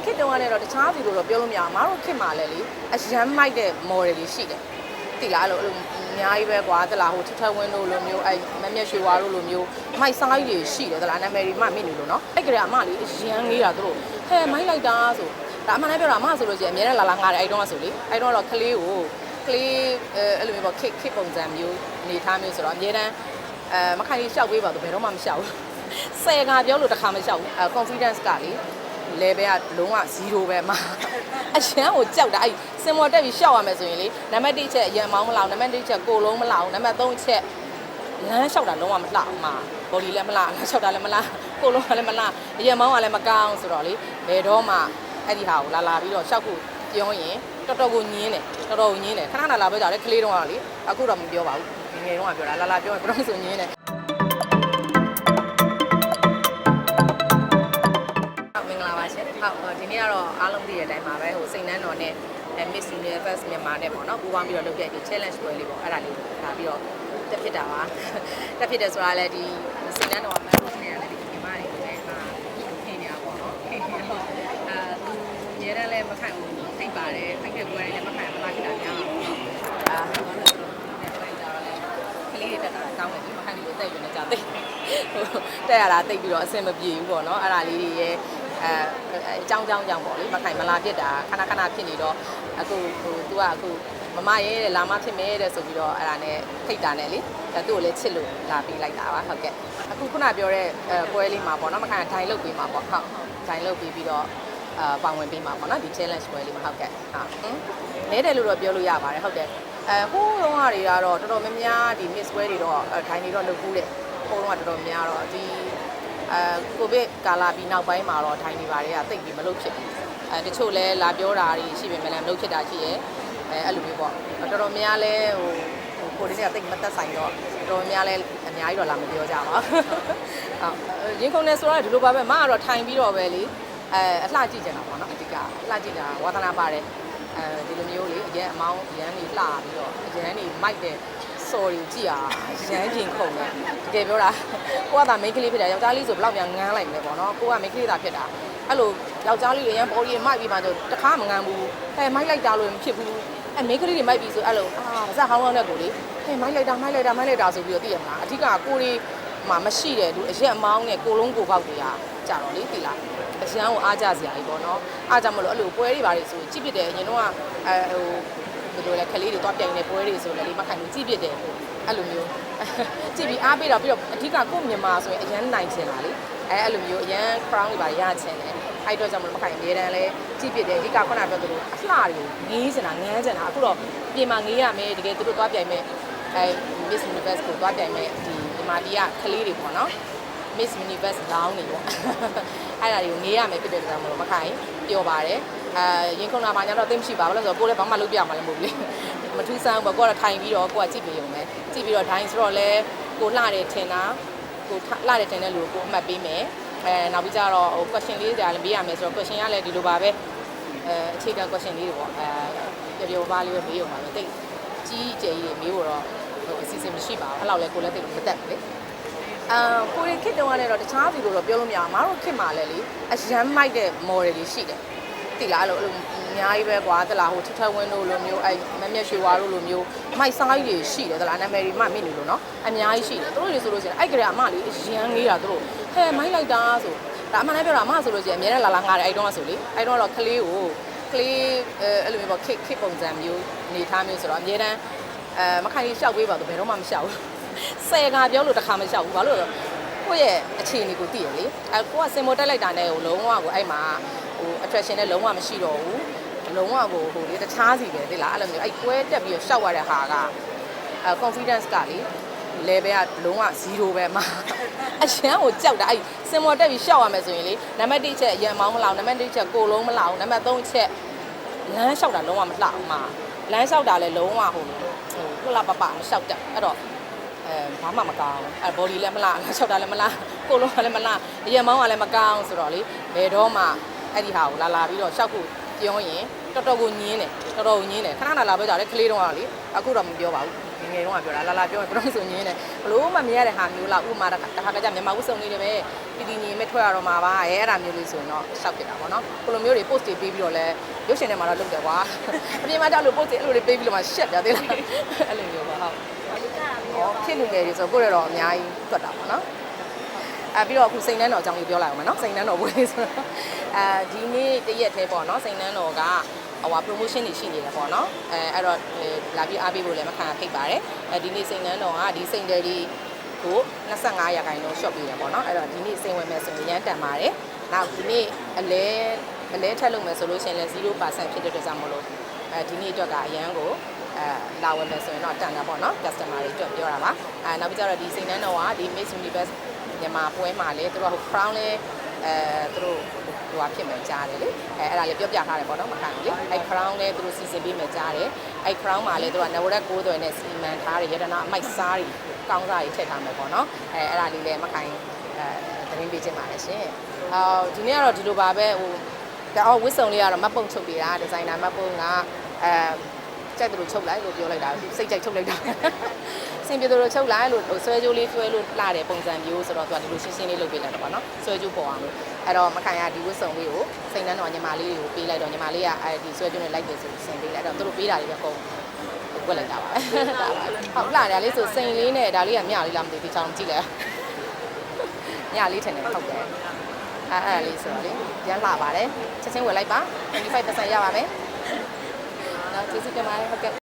ရင်ခစ်တုံးကလည်းတော့တခြားစီလိုတော့ပြောလို့မရအောင်မတို့ခစ်မှာလည်းလေအရန်မိုက်တဲ့ model တွေရှိတယ်တိလားအဲ့လိုအဲ့လိုအများကြီးပဲကွာတလားဟိုထထဝင်းတို့လိုမျိုးအဲ့မမျက်ရွှေဝါတို့လိုမျိုးမိုက်စားကြီးတွေရှိတယ်တလားနာမည်တွေမှမိနေလို့နော်အဲ့ကြအမလေးအရန်လေးတာသူတို့ဟဲ့မိုက်လိုက်တာဆိုဒါအမှန်တည်းပြောတာအမဆိုလို့ရှိရင်အများနဲ့လာလာငါတယ်အဲ့တော့ဆိုလေအဲ့တော့တော့ကလေးကိုကလေးအဲ့လိုမျိုးပေါ့ခစ်ခစ်ပုံစံမျိုးအနေထားမျိုးဆိုတော့အများတန်းအဲမခိုင်လေးရှောက်ပေးပါတော့ဘယ်တော့မှမရှောက်ဘူးဆယ်ကပြောလို့တစ်ခါမရှောက်ဘူးအဲ confidence ကလေ level ကလုံးဝ0ပဲမှာအရန်ကိုကြောက်တာအဲ့စင်မော်တက်ပြီးရှောက်ရမယ်ဆိုရင်လေနံပါတ်1ချက်အရန်မောင်းမလောက်နံပါတ်2ချက်ကိုလုံးမလောက်နံပါတ်3ချက်လမ်းလျှောက်တာလုံးဝမလှမှာ body လည်းမလှလမ်းလျှောက်တာလည်းမလှကိုလုံးကလည်းမလှအရန်မောင်းကလည်းမကောင်းဆိုတော့လေဘယ်တော့မှအဲ့ဒီဟာကိုလာလာပြီးတော့ရှောက်ဖို့ပြောရင်တော်တော်ကိုညင်းတယ်တော်တော်ကိုညင်းတယ်ခဏခဏလာပြောကြတယ်ကလေးတုန်းကလေအခုတော့မပြောပါဘူးငယ်ငယ်တုန်းကပြောတာလာလာပြောရင်ဘယ်တော့မှဆိုညင်းတယ် ဟုတ်ဟိုဒီနေ့ကတော့အားလုံးသိတဲ့အတိုင်းပါပဲဟိုစိန်နှန်းတော်နဲ့အဲ Miss Universe မြန်မာနဲ့ပေါ့နော်ပူးပေါင်းပြီးတော့လုပ်ခဲ့ဒီ challenge ပွဲလေးပေါ့အဲ့ဒါလေးဒါပြီးတော့တက်ဖြစ်တာပါတက်ဖြစ်တယ်ဆိုတာလည်းဒီစိန်နှန်းတော်မှာမှတ်နေရတယ်ဒီမြန်မာတွေလည်းအာခင်နေတာပေါ့နော်ခင်နေတော့အာသူရဲတယ်လည်းမခံဘူးသိပါတယ်ဖိုက်တဲ့ပွဲလည်းမခံဘူးမလာဖြစ်တာများအာကလေးတွေတက်တာကောင်းတယ်ဒီမခံဘူးတိတ်ပြီးနေကြသိတက်ရတာတိတ်ပြီးတော့အဆင်မပြေဘူးပေါ့နော်အဲ့ဒါလေးတွေရဲ့ အဲအကြောင်းကြောင်းကြောင့်ပေါ့လေမခိုင်မလာဖြစ်တာခဏခဏဖြစ်နေတော့အခုဟို तू ကအခုမမရဲတဲ့လာမဖြစ်မဲတဲ့ဆိုပြီးတော့အဲ့ဒါနဲ့ထိတ်တာနဲ့လေဒါသူ့ကိုလည်းချစ်လို့လာပြီးလိုက်တာပါဟုတ်ကဲ့အခုခုနပြောတဲ့အဲပွဲလေးမှာပေါ့နော်မခိုင်ဒိုင်လုတ်ပေးမှာပေါ့ဟုတ်ဒိုင်လုတ်ပေးပြီးတော့အာပါဝင်ပေးမှာပေါ့နော်ဒီ challenge ပွဲလေးမှာဟုတ်ကဲ့ဟာဟင်နဲတယ်လို့တော့ပြောလို့ရပါတယ်ဟုတ်တယ်အဲဟိုးတော့ဟာတွေကတော့တော်တော်များများဒီ miss ပွဲတွေတော့ဒိုင်တွေတော့လုပ်ဘူးတဲ့ဟိုးတော့တော်တော်များတော့ဒီ အဲကိုဗစ်ကာလာပြီးနောက်ပိုင်းမှာတော့ဒိုင်တွေပါတယ်ကတိတ်ပြီးမလုပ်ဖြစ်ဘူးအဲတချို့လဲလာပြောတာတွေရှိပေမဲ့လည်းမလုပ်ဖြစ်တာရှိရဲ့အဲအဲ့လိုမျိုးပေါ့တော်တော်များလဲဟိုဟိုကိုလေးတွေကတိတ်မသက်ဆိုင်တော့တော်တော်များလဲအများကြီးတော့လာမပြောကြပါဘူးဟုတ်ရင်ခုန်နေဆိုတော့ဒီလိုပါပဲမကတော့ထိုင်ပြီးတော့ပဲလေအဲအလှကြည့်ကြတာပေါ့နော်အဓိကအလှကြည့်တာဝါသနာပါတယ်အဲဒီလိုမျိုးလေအရင်အမောင်းအရန်နေလှပြီးတော့အရန်နေမိုက်တဲ့ sorry ကြည့်ရရမ်းကျင်ခုန်တယ်တကယ်ပြောတာကိုကသာ main ကလေးဖြစ်တာယောက်ျားလေးဆိုဘယ်လောက်များငန်းလိုက်မလဲပေါ့နော်ကိုက main ကလေးသာဖြစ်တာအဲ့လိုယောက်ျားလေးတွေရမ်း body မိုက်ပြီးမှဆိုတခါမငန်းဘူးအဲမိုက်လိုက်တာလို့မဖြစ်ဘူးအဲ main ကလေးတွေမိုက်ပြီးဆိုအဲ့လိုအာပါစဟောင်းဟောင်းတဲ့ကိုလေဟဲ့မိုက်လိုက်တာမိုက်လိုက်တာမိုက်လိုက်တာဆိုပြီးတော့သိရမလားအဓိကကိုလေးမှာမရှိတဲ့လူအရက်အမောင်းနဲ့ကိုလုံးကိုပေါက်တွေကကြာတော့လေသိလားအရန်ကိုအားကြစရာကြီးပေါ့နော်အားကြမလို့အဲ့လိုပွဲတွေပါလေဆိုကြည့်ပြတယ်အရင်တော့အဲဟို ဘယ်လိုလဲခလေးတွေတော့ပြိုင်နေပွဲတွေဆိုလည်းလေမခိုင်ဘူးကြည့်ပြတယ်အဲ့လိုမျိုးကြည့်ပြီးအားပေးတော့ပြီးတော့အဓိကကိုမြန်မာဆိုရင်အရန်နိုင်ချင်တာလေအဲအဲ့လိုမျိုးအရန် crown တွေပါရချင်တယ်အဲ့တော့ကြောင့်မလို့မခိုင်အမြဲတမ်းလဲကြည့်ပြတယ်အဓိကခုနပြောသလိုအလှတွေကိုငေးချင်တာငန်းချင်တာအခုတော့ပြင်မှာငေးရမယ်တကယ်သူတို့သွားပြိုင်မယ်အဲ Miss Universe ကိုသွားပြိုင်မယ်ဒီမြန်မာပြည်ကခလေးတွေပေါ့နော် Miss Universe လောင်းနေပေါ့အဲ့ဒါတွေကိုငေးရမယ်ဖြစ်တဲ့ကြောင့်မလို့မခိုင်ပြောပါတယ် အဲရင်ခုန်တာမှညာတော့သိမရှိပါဘူးလို့ဆိုတော့ကိုယ်လည်းဘာမှလုပ်ပြမှာလည်းမဟုတ်ဘူးလေမထူးဆန်းဘူးကိုကတော့ထိုင်ပြီးတော့ကိုကကြည့်ပြရုံပဲကြည့်ပြီးတော့ dine ဆိုတော့လဲကိုလှတယ်ထင်တာကိုလှတယ်ထင်တဲ့လူကိုကိုအမှတ်ပေးမယ်အဲနောက်ပြီးကြတော့ဟို question လေးတွေလည်းမေးရမယ်ဆိုတော့ question ကလည်းဒီလိုပါပဲအဲအခြေခံ question လေးတွေပေါ့အဲပြောပြောပါလေးပဲမေးရုံပါပဲတိတ်ကြီးကျယ်ကြီးတွေမေးဖို့တော့ဟိုအစီအစဉ်မရှိပါဘူးအဲ့လောက်လဲကိုလည်းတိတ်မတက်ဘူးလေအာကိုရီခစ်တုံးကလည်းတော့တခြားစီလိုတော့ပြောလို့မရအောင်မတို့ခစ်မှာလည်းလေအရန်မိုက်တဲ့ model တွေရှိတယ် တိလားအဲ့လိုအဲ့လိုအများကြီးပဲကွာတလားဟိုထထဝင်းတို့လိုမျိုးအဲ့မမျက်ရွှေဝါတို့လိုမျိုးမိုက်စားကြီးတွေရှိတယ်တလားနာမည်တွေမှမိနေလို့နော်အများကြီးရှိတယ်သူတို့တွေဆိုလို့ရှိရင်အဲ့ကြရအမလေးအရန်ငေးတာသူတို့ဟဲ့မိုက်လိုက်တာဆိုဒါအမှန်တည်းပြောတာအမဆိုလို့ရှိရင်အများနဲ့လာလာငါတယ်အဲ့တုန်းကဆိုလေအဲ့တုန်းကတော့ကလေးကိုကလေးအဲ့လိုမျိုးပေါ့ခစ်ခစ်ပုံစံမျိုးအနေထားမျိုးဆိုတော့အများတန်းအဲမခိုင်လေးရှောက်ပေးပါတော့ဘယ်တော့မှမရှောက်ဘူးဆယ်ကပြောလို့တစ်ခါမရှောက်ဘူးဘာလို့လဲ ကိုယ့်ရဲ့အခြေအနေကိုသိရလေအဲကိုကစင်မိုတက်လိုက်တာနဲ့ဟိုလုံးဝကိုအဲ့မှာဟို attraction နဲ့လုံးဝမရှိတော့ဘူးလုံးဝကိုဟိုလေတခြားစီပဲသိလားအဲ့လိုမျိုးအဲ့ကွဲတက်ပြီးတော့ရှောက်ရတဲ့ဟာကအဲ confidence ကလေ level ကလုံးဝ0ပဲမှာအရန်ကိုကြောက်တာအဲ့စင်မောတက်ပြီးရှောက်ရမယ်ဆိုရင်လေနံပါတ်1ချက်အရင်မောင်းမလောက်နံပါတ်2ချက်ကိုလုံးမလောက်နံပါတ်3ချက်လမ်းလျှောက်တာလုံးဝမလှအောင်မှာလမ်းလျှောက်တာလည်းလုံးဝဟိုဟိုလှပပမလျှောက်တတ်အဲ့တော့ အဲဘာမှမကောင်းအဲ body လည်းမလားလျှောက်တာလည်းမလားကိုယ်လုံးကလည်းမလားအရင်မောင်းကလည်းမကောင်းဆိုတော့လေဘယ်တော့မှအဲ့ဒီဟာကိုလာလာပြီးတော့ရှောက်ဖို့ပြောရင်တော်တော်ကိုညင်းတယ်တော်တော်ကိုညင်းတယ်ခဏခဏလာပြောကြတယ်ကလေးတုန်းကလေအခုတော့မပြောပါဘူးငယ်ငယ်တုန်းကပြောတာလာလာပြောရင်ဘယ်တော့ဆိုညင်းတယ်ဘလို့မှမရတဲ့ဟာမျိုးလားဥမာတစ်ခါတစ်ခါကြမြန်မာဥစုံလေးတွေပဲတီတီညီမဲ့ထွက်ရတော့မှာပါအဲအဲ့ဒါမျိုးလေးဆိုရင်တော့ရှောက်ဖြစ်တာပေါ့နော်ကိုလိုမျိုးတွေ post တွေပေးပြီးတော့လဲရုပ်ရှင်ထဲမှာတော့လုပ်တယ်ကွာအပြင်မှာကြောက်လို့ post တွေအဲ့လိုတွေပေးပြီးတော့မှရှက်ပြသေးလားအဲ့လိုမျိုးပါဟုတ်ဩ ဖြစ်လူငယ်တွေဆိုကိုယ့်ရတော့အများကြီးတွတ်တာပေါ့နော်အဲပြီးတော့အခုစိန်နှန်းတော်အကြောင်းလေးပြောလိုက်အောင်မယ်နော်စိန်နှန်းတော်ဘွေးဆိုတော့အဲဒီနေ့တရက်သေးပေါ့နော်စိန်နှန်းတော်ကဟိုဟာ promotion တွေရှိနေတယ်ပေါ့နော်အဲအဲ့တော့လာပြီးအားပေးဖို့လည်းမခံဖိတ်ပါတယ်အဲဒီနေ့စိန်နှန်းတော်ကဒီစိန်တယ်လေးကို25ရာခိုင်နှုန်း shop ပေးတယ်ပေါ့နော်အဲ့တော့ဒီနေ့စိန်ဝင်မယ်ဆိုရင်ရမ်းတန်ပါတယ်နောက်ဒီနေ့အလဲအလဲထက်လုပ်မယ်ဆိုလို့ရှိရင်လည်း0%ဖြစ်တဲ့အတွက်ကြောင့်မလို့ အဲဒီနေ့အတွက်ကအရန်ကိုအဲလာဝင်မယ်ဆိုရင်တော့တန်တာပေါ့နော် customer တွေအတွက်ပြောတာပါအဲနောက်ပြီးကြတော့ဒီစိန်နှန်းတော်ကဒီ Miss Universe မြန်မာပွဲမှာလေသူတို့ကဟို crown လေအဲသူတို့ဟိုဟာဖြစ်မယ်ကြားတယ်လေအဲအဲ့ဒါလေးပြောပြထားတယ်ပေါ့နော်မခံဘူးလေအဲ crown လေသူတို့စီစဉ်ပေးမယ်ကြားတယ်အဲ crown မှာလေသူကနဝရက်9သွယ်နဲ့စီမံထားတယ်ရတနာအမိုက်စားတွေကောင်းစားတွေထည့်ထားမယ်ပေါ့နော်အဲအဲ့ဒါလေးလည်းမခံအဲသတင်းပေးချင်ပါတယ်ရှင်အော်ဒီနေ့ကတော့ဒီလိုပါပဲဟိုအော်ဝစ်စုံလေးကတော့မတ်ပုံချုပ်ပေးတာဒီဇိုင်နာမတ်ပုံက အဲကြိုက်တယ်လို့ချုပ်လိုက်လို့ပြောလိုက်တာစိတ်ကြိုက်ချုပ်လိုက်တာစင်ပြေတို့ချုပ်လိုက်လို့ဆွဲကြိုးလေးဆွဲလို့လှတဲ့ပုံစံမျိုးဆိုတော့သူကဒီလိုရှင်းရှင်းလေးလုပ်ပေးလိုက်တော့ပါနော်ဆွဲကြိုးပေါ်အောင်လို့အဲ့တော့မခံရဒီဝတ်စုံလေးကိုစိန်နှန်းတော်ညီမလေးတွေကိုပေးလိုက်တော့ညီမလေးကအဲဒီဆွဲကြိုးနဲ့လိုက်တယ်ဆိုဆင်ပေးလိုက်တော့သူတို့ပေးတာတွေပဲအကုန်ဝက်လိုက်တာပါပဲဒါပါဟုတ်လှတယ်လေးဆိုစိန်လေးနဲ့ဒါလေးကမြလေးလားမသိဘူးဒီချောင်းကြည့်လိုက်ညလေးထင်တယ်ဟုတ်တယ်အဲ့အဲ့လေးဆိုတော့လေရမ်းလှပါတယ်ချက်ချင်းဝယ်လိုက်ပါ25%ရပါမယ် နော်ကျေးဇူးတင်ပါတယ်ဟုတ်ကဲ့